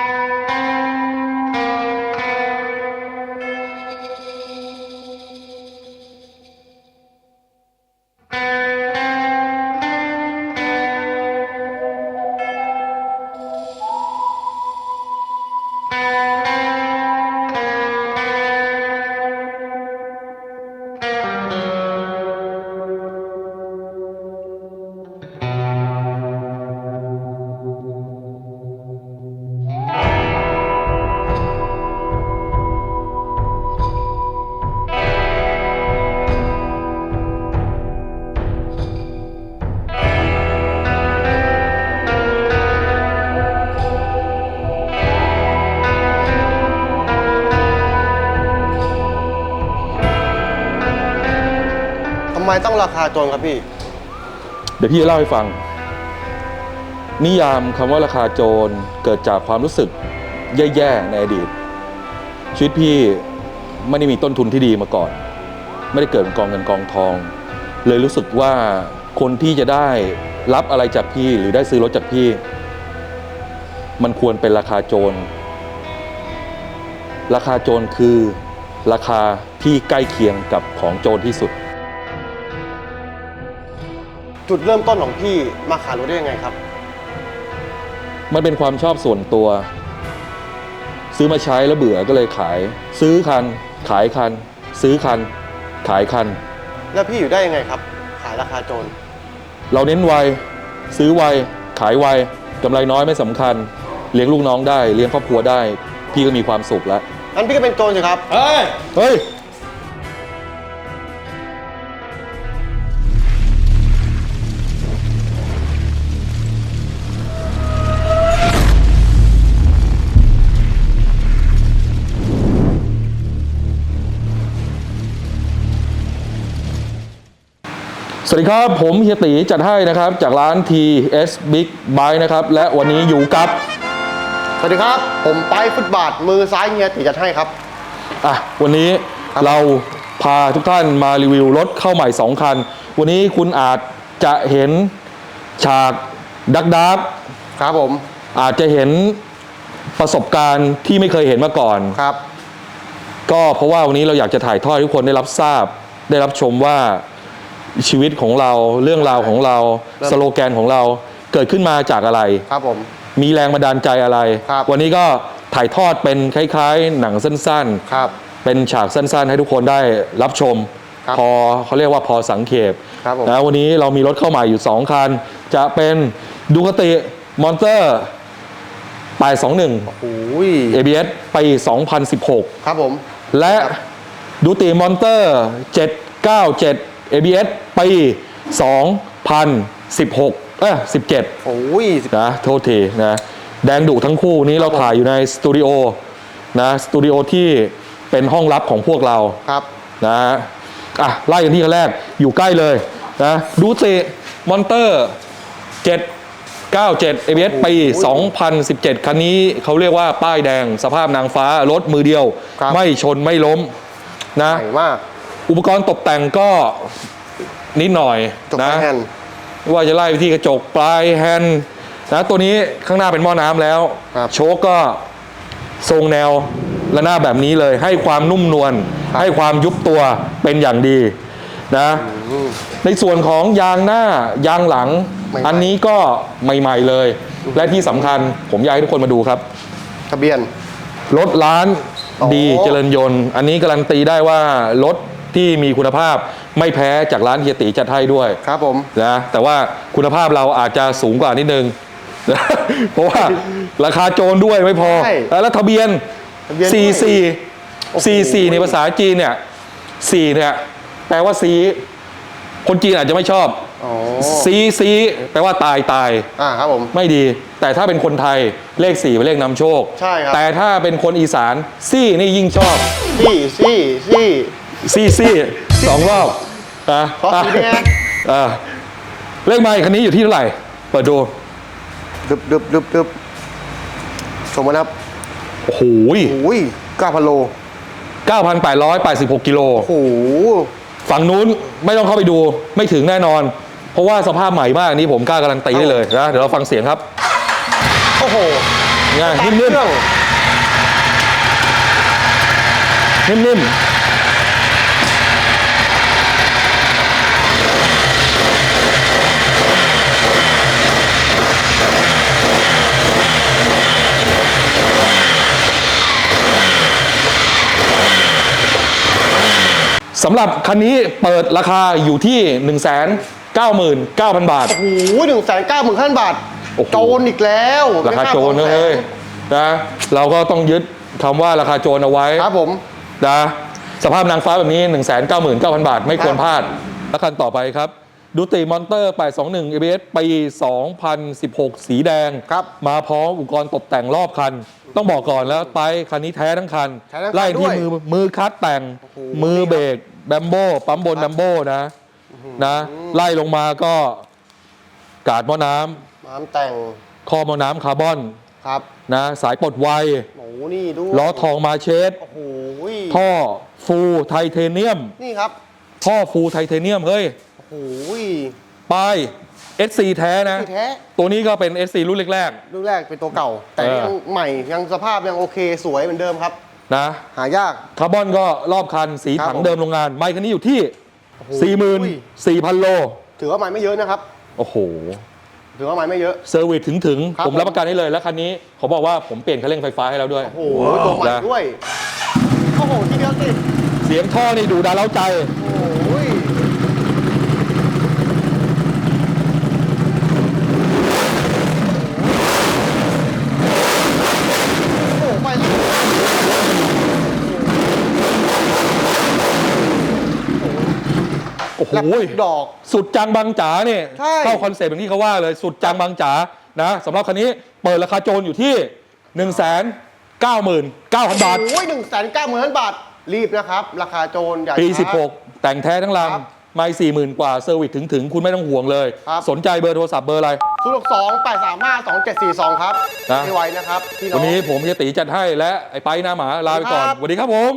ทำไมต้องราคาโจรครับพี่ เดี๋ยวพี่จะเล่าให้ฟัง นิยามคำว่าราคาโจรเกิดจากความรู้สึกแย่ๆในอดีต ชีวิตพี่ไม่ได้มีต้นทุนที่ดีมาก่อน ไม่ได้เกิดเป็นกองเงินกองทอง เลยรู้สึกว่าคนที่จะได้รับอะไรจากพี่หรือได้ซื้อรถจากพี่ มันควรเป็นราคาโจร ราคาโจรคือราคาที่ใกล้เคียงกับของโจรที่สุด จุดเริ่มต้นของพี่มาขายรถได้ยังไงครับ มันเป็นความชอบส่วนตัว ซื้อมาใช้แล้วเบื่อก็เลยขาย ซื้อคัน ขายคัน ซื้อคัน ขายคัน แล้วพี่อยู่ได้ยังไงครับ ขายราคาโจรเราเน้นไวซื้อไวขายไวกำไรน้อยไม่สำคัญ เลี้ยงลูกน้องได้ เลี้ยงครอบครัวได้ พี่ก็มีความสุขแล้วงั้นพี่ก็เป็นโจรสิครับ เฮ้ย เฮ้ย สวัสดีครับ ผมเฮียตีจัดให้นะครับ จากร้าน TS Big Buy นะครับ และวันนี้อยู่กับ สวัสดีครับ ผมไปฟุตบาทมือซ้ายเฮียติจัดให้ครับ อะ วันนี้ครับเราพาทุกท่านมารีวิวรถเข้าใหม่ 2 คัน วันนี้คุณอาจจะเห็นฉากดักดักครับผม อาจจะเห็นประสบการณ์ที่ไม่เคยเห็นมาก่อนครับ ก็เพราะว่าวันนี้เราอยากจะถ่ายทอดให้ทุกคนได้รับทราบ ได้รับชมว่า ชีวิตของเราเรื่องราวของเรา เริ่ม สโลแกนของเราเกิดขึ้นมาจากอะไร ครับผม มีแรงบันดาลใจอะไร ครับ วันนี้ก็ถ่ายทอดเป็นคล้ายๆ หนังสั้นๆครับเป็นฉากสั้นๆ ให้ทุกคนได้รับชม ครับพอเขาเรียกว่าพอสังเขปครับผม นะวันนี้เรามีรถเข้าใหม่อยู่ 2 คัน จะเป็นดูคติมอนเตอร์821 โอ้ย ABS ปี 2016 ครับผม และครับดูติมอนเตอร์ 797 ABS ปี 2016 เอ้ย17 โอ้ยนะโทษทีนะแดงดุทั้งคู่นี้เราถ่ายอยู่ในสตูดิโอนะสตูดิโอที่เป็นห้องลับของพวกเราครับนะฮะอะไล่กันที่คันแรกอยู่ใกล้เลยนะดูติมอนเตอร์ 797 ABS ปี 2017 คันนี้เขาเรียกว่าป้ายแดงสภาพนางฟ้ารถมือเดียวครับไม่ชนไม่ล้มนะ ใหญ่มาก อุปกรณ์ตกแต่งก็นิดหน่อยจบนะ แฮนด์ไม่ว่าจะไล่ไปที่กระจกปลายแฮนด์นะตัวนี้ข้างหน้าเป็นหม้อน้ำแล้ว ครับโชคก็ทรงแนวและหน้าแบบนี้เลย ให้ความนุ่มนวลให้ความยุบตัวเป็นอย่างดีนะ ในส่วนของยางหน้ายางหลัง ใหม่ๆ อันนี้ก็ใหม่ ๆเลย และที่สำคัญผมอยากให้ทุกคนมาดูครับ ทะเบียน รถร้านโอ้ดีเจริญยนต์ อันนี้การันตีได้ว่ารถ ที่มีคุณภาพไม่แพ้จากร้านเฮียตีจัดให้ด้วยครับผม นะแต่ว่าคุณภาพเราอาจจะสูงกว่านิดนึง เพราะว่าราคาโจรด้วยไม่พอ ใช่แล้วทะเบียน ทะเบียนสี่ด้วยสี่โอ้โหสี่สี่ในภาษาจีนเนี่ยสี่เนี่ยแปลว่าซีคนจีนอาจจะไม่ชอบอ๋อซีซีแปลว่าตายตาย อ่าครับผม ไม่ดี แต่ถ้าเป็นคนไทยเลขสี่เป็นเลขนำโชค ใช่ครับ แต่ถ้าเป็นคนอีสานซี่นี่ยิ่งชอบ ซี่ซี่ซี่ ซี่ซี่สองรอบนะขอสีแดง อะเลขไม้คันนี้อยู่ที่เท่าไหร่ เปิดดู ดึบดึบดึบดึบชมมานะครับโอ้โหโอ้ยเก้าพันโล 9,886 กิโล โอ้โห ฝั่งนู้นไม่ต้องเข้าไปดูไม่ถึงแน่นอน เพราะว่าสภาพใหม่มากอันนี้ผมกล้าการันตีได้เลยนะ เดี๋ยวเราฟังเสียงครับโอ้โหง่ายตามนิ่มเครื่องๆนิ่มๆ สำหรับคันนี้เปิดราคาอยู่ที่ 1 9 9 0 0 0 บาท โอ้โหหนึ่งแสนเก้าหมื่นขั้นบาทโอ้โห โจรอีกแล้วราคาโจรไม่นะน่เฮ้ยนะเราก็ต้องยึดคำว่าราคาโจรเอาไว้ครับผม นะสภาพนางฟ้าแบบนี้ 1 9 9 0 0 0 บาท ไม่ควรพลาด แล้วคันต่อไปครับ ดูติมอนเตอร์ 821 ABS ปี 2016 สีแดง ครับมาพร้อมอุปกรณ์ตกแต่งรอบคัน ต้องบอกก่อนแล้วไปคันนี้แท้ทั้งคัน แท้ทั้งคันไล่ที่ด้วยมือมือคัดแต่ง โอ้โห มือเบรก แบมโบปั๊มบนแบมโบนะนะ ไล่ลงมาก็กาดหม้อน้ำน้ำแต่งข้อหม้อน้ำคาร์บอนครับนะ สายปลดไวโอ้โหนี่ดูล้อทองมาเชสโอ้โหท่อฟูไทเทเนียม นี่ครับท่อฟูไทเทเนียมเฮ้ยโอ้โหป้าย SC แท้นะ ที่แท้ ตัวนี้ก็เป็น SC รุ่นแรก รุ่นแรกเป็นตัวเก่า แต่เออ ยังใหม่ยังสภาพยังโอเคสวยเหมือนเดิมครับๆ นะหายาก คาร์บอนก็รอบคันสีครับถังผมเดิมโรงงาน ไมค์คันนี้อยู่ที่โอ้โห44,000 โล ถือว่าใหม่ไม่เยอะนะครับ โอ้โห ถือว่าใหม่ไม่เยอะ เซอร์วิสถึงถึงๆครับผมรับประกันได้เลย แล้วคันนี้เขาบอกว่าผมเปลี่ยนคันเร่งไฟฟ้าให้แล้วด้วย โอ้โหตัวใหม่นะด้วย โอ้โหที่เดียวติดเสียงท่อนี่ดูดาเล้าใจ โอ้ยโอ้โหไปแล้ว โอ้โหแลบดอก สุดจังบางจ๋าเนี่ยใช่ เข้าคอนเซปต์อย่างที่เขาว่าเลยสุดจังบางจ๋านะสำหรับคันนี้เปิดราคาโจรอยู่ที่ 1 9 9 0 0 0 บาท โอ้ยหนึ่งแสนเก้าหมื่นบาท รีบนะครับ ราคาโจรอย่าปี ช้า 16 แต่งแท้ทั้งลครับำไม่สี่หมื่นกว่าเซอร์วิสถึงถึงคุณไม่ต้องห่วงเลย ครับ สนใจเบอร์โทรศัพท์เบอร์อะไร ศูนย์หกสองแปดสามห้าสองเจ็ดสี่สองครับนะ ไม่ไวนะครับพี่น้วัอนงนี้ผมเฮียตีจัดให้และไอ้ไปหน้าหมาลาไปก่อนครับ สวัสดีครับผม